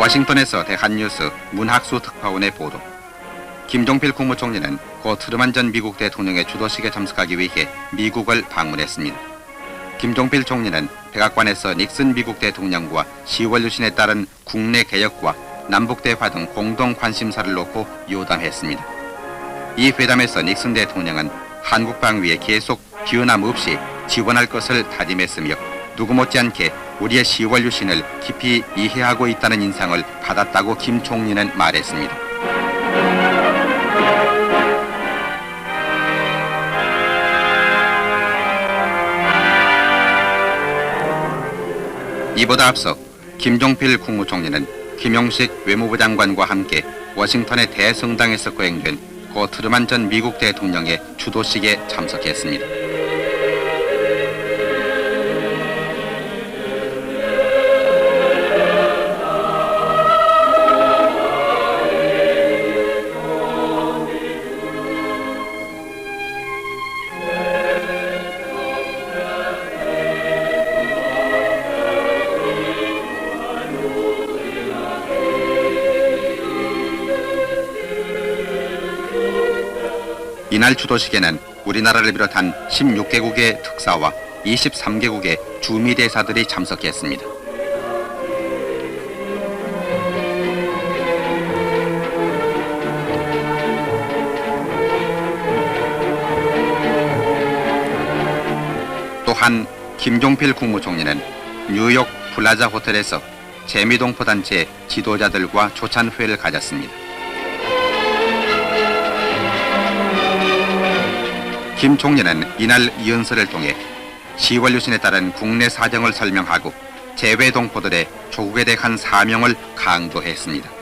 워싱턴에서 대한뉴스 문학수 특파원의 보도. 김종필 국무총리는 고 트루만 전 미국 대통령의 주도식에 참석하기 위해 미국을 방문했습니다. 김종필 총리는 백악관에서 닉슨 미국 대통령과 10월 유신에 따른 국내 개혁과 남북 대화 등 공동 관심사를 놓고 요담했습니다. 이 회담에서 닉슨 대통령은 한국 방위에 계속 비운함 없이 지원할 것을 다짐했으며 누구 못지않게 우리의 10월 유신을 깊이 이해하고 있다는 인상을 받았다고 김 총리는 말했습니다. 이보다 앞서 김종필 국무총리는 김용식 외무부 장관과 함께 워싱턴의 대성당에서 거행된 고 트루만 전 미국 대통령의 주도식에 참석했습니다. 이날 주도식에는 우리나라를 비롯한 16개국의 특사와 23개국의 주미 대사들이 참석했습니다. 또한 김종필 국무총리는 뉴욕 플라자 호텔에서 재미동포 단체 지도자들과 조찬회를 가졌습니다. 김 총리는 이날 연설을 통해 10월 유신에 따른 국내 사정을 설명하고 재외 동포들의 조국에 대한 사명을 강조했습니다.